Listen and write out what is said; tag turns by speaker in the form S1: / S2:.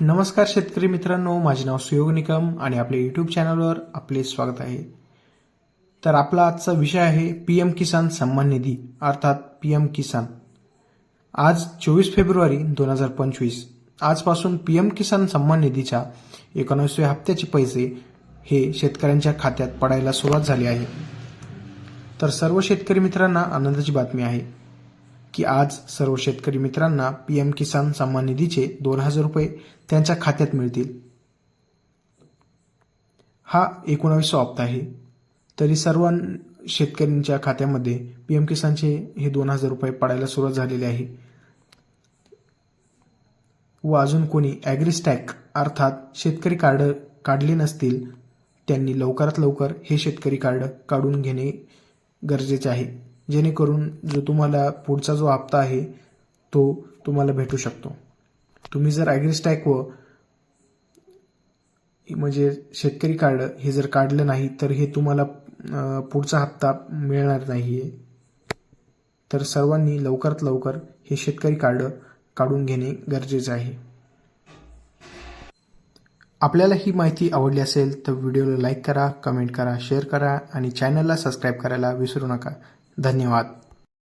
S1: नमस्कार शेतकरी मित्रांनो माझे नाव सुयोग निकम आणि आपल्या यूट्यूब चॅनलवर आपले स्वागत आहे. तर आपला आजचा विषय आहे पी एम किसान सन्मान निधी अर्थात पी एम किसान. आज चोवीस फेब्रुवारी दोन हजार पंचवीस. आजपासून पी एम किसान सन्मान निधीच्या एकोणीसव्या हप्त्याचे पैसे हे शेतकऱ्यांच्या खात्यात पडायला सुरुवात झाली आहे. तर सर्व शेतकरी मित्रांना आनंदाची बातमी आहे. की आज सर्व शेतकरी मित्रांना पी एम किसान सन्मान निधीचे दोन हजार रुपये त्यांच्या खात्यात मिळतील. हा एकोणावीसवा हप्ता आहे. तरी सर्व शेतकऱ्यांच्या खात्यामध्ये पी एम किसानचे हे दोन हजार रुपये पडायला सुरुवात झालेली आहे. व अजून कोणी ॲग्रिस्टॅक अर्थात शेतकरी कार्ड काढले नसतील त्यांनी लवकरात लवकर हे शेतकरी कार्ड काढून घेणे गरजेचे आहे. जेणेकरून जो तुम्हाला पुढचा जो हप्ता आहे तो तुम्हाला भेटू शकतो. तुम्ही जर ॲग्रिस्टॅक व म्हणजे शेतकरी कार्ड हे जर काढलं नाही तर हे तुम्हाला पुढचा हप्ता मिळणार नाही आहे तर सर्वांनी लवकरात लवकर हे शेतकरी कार्ड काढून घेणे गरजेचे आहे. आपल्याला ही माहिती आवडली असेल तर व्हिडिओला लाईक करा कमेंट करा शेअर करा आणि चॅनलला सबस्क्राईब करायला विसरू नका. धन्यवाद.